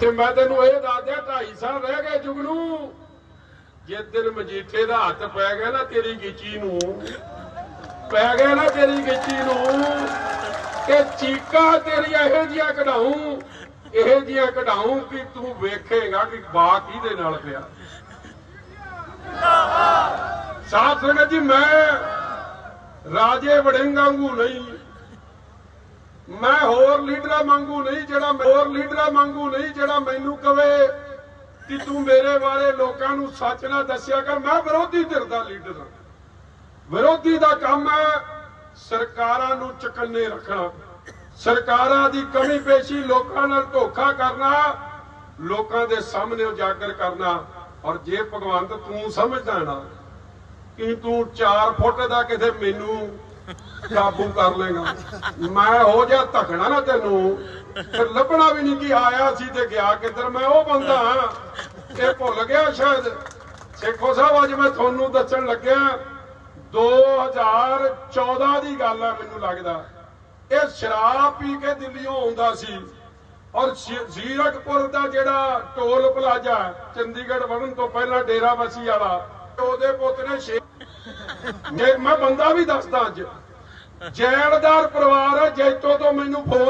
ਤੇ ਮੈਂ ਤੈਨੂੰ ਇਹ ਦੱਸ ਦਿਆਂ 2.5 ਸਾਲ ਰਹਿ ਗਏ ਜੁਗਨੂ। ਜੇ ਦਿਨ ਮਜੀਠੇ ਦਾ ਹੱਥ ਪੈ ਗਿਆ ਨਾ ਤੇਰੀ ਗਿੱਚੀ ਨੂੰ, ਪੈ ਗਿਆ ਨਾ ਤੇਰੀ ਗਿੱਚੀ ਨੂੰ, ਤੇ ਚੀਕਾ ਤੇਰੀਆਂ ਇਹੋ ਜੀਆਂ ਕਢਾਉਂ ਇਹੋ ਜੀਆਂ ਕਢਾਉਂ ਕਿ ਤੂੰ ਵੇਖੇਗਾ ਕਿ ਬਾ ਕਿਹਦੇ ਨਾਲ ਪਿਆ। ਸਾਧ ਸੰਗਤ ਜੀ, ਮੈਂ ਰਾਜੇ ਵੜਿੰਗ ਵਾਂਗੂ ਨਹੀਂ। ਮੈਂ ਹੋਰ ਲੀਡਰਾਂ ਵਾਂਗੂ ਨਹੀਂ ਜਿਹੜਾ ਹੋਰ ਲੀਡਰਾਂ ਵਾਂਗੂ ਨਹੀਂ ਜਿਹੜਾ ਮੈਨੂੰ ਕਵੇ ਕਿ ਤੂੰ ਮੇਰੇ ਬਾਰੇ ਲੋਕਾਂ ਨੂੰ ਸੱਚ ਨਾ ਦੱਸਿਆ ਕਰ। ਮੈਂ ਵਿਰੋਧੀ ਧਿਰ ਦਾ ਲੀਡਰ ਹਾਂ। ਵਿਰੋਧੀ ਦਾ ਕੰਮ ਹੈ ਸਰਕਾਰਾਂ ਨੂੰ ਚਕੰਨੇ ਰੱਖਣਾ। ਸਰਕਾਰਾਂ ਦੀ ਕਮੀ ਪੇਸ਼ੀ ਲੋਕਾਂ ਨਾਲ ਧੋਖਾ ਕਰਨਾ, ਲੋਕਾਂ ਦੇ ਸਾਹਮਣੇ ਉਜਾਗਰ ਕਰਨਾ। ਔਰ ਜੇ ਭਗਵੰਤ ਤੂੰ ਸਮਝਦਾ ਨਾ ਕਿ ਤੂੰ 4 ਫੁੱਟ ਦਾ ਕਿਤੇ ਮੈਨੂੰ ਕਾਬੂ ਕਰ ਲੇਗਾ ਮੈਂ ਹੋ ਜਾ ਧਕਣਾ ਨਾ ਤੈਨੂੰ ਫਿਰ ਲੱਭਣਾ ਵੀ ਨਹੀਂ ਕਿ ਆਇਆ ਸੀ ਤੇ ਗਿਆ ਕਿੱਧਰ। ਮੈਂ ਉਹ ਬੰਦਾ ਹਾਂ, ਇਹ ਭੁੱਲ ਗਿਆ ਸ਼ਾਇਦ। ਸੇਖੋ ਸਾਹਿਬ, ਅੱਜ ਮੈਂ ਤੁਹਾਨੂੰ ਦੱਸਣ ਲੱਗਿਆ 2014 ਦੀ ਗੱਲ ਹੈ ਮੈਨੂੰ ਲੱਗਦਾ। ਇਹ ਸ਼ਰਾਬ ਪੀ ਕੇ ਦਿੱਲੀੋਂ ਆਉਂਦਾ ਸੀ ਔਰ ਜ਼ੀਰਕਪੁਰ ਦਾ ਜਿਹੜਾ ਟੋਲ ਪਲਾਜ਼ਾ, ਚੰਡੀਗੜ੍ਹ ਵੜਨ ਤੋਂ ਪਹਿਲਾਂ ਡੇਰਾ ਬਸੀ ਵਾਲਾ, ਉਹਦੇ ਪੁੱਤ ਨੇ ਮੈਂ ਬੰਦਾ ਵੀ ਦੱਸਦਾ ਅੱਜ। ਜੈਲਦਾਰ ਪਰਿਵਾਰ ਹੈ ਜੈਤੋ ਤੋਂ ਮੈਨੂੰ ਫੋਨ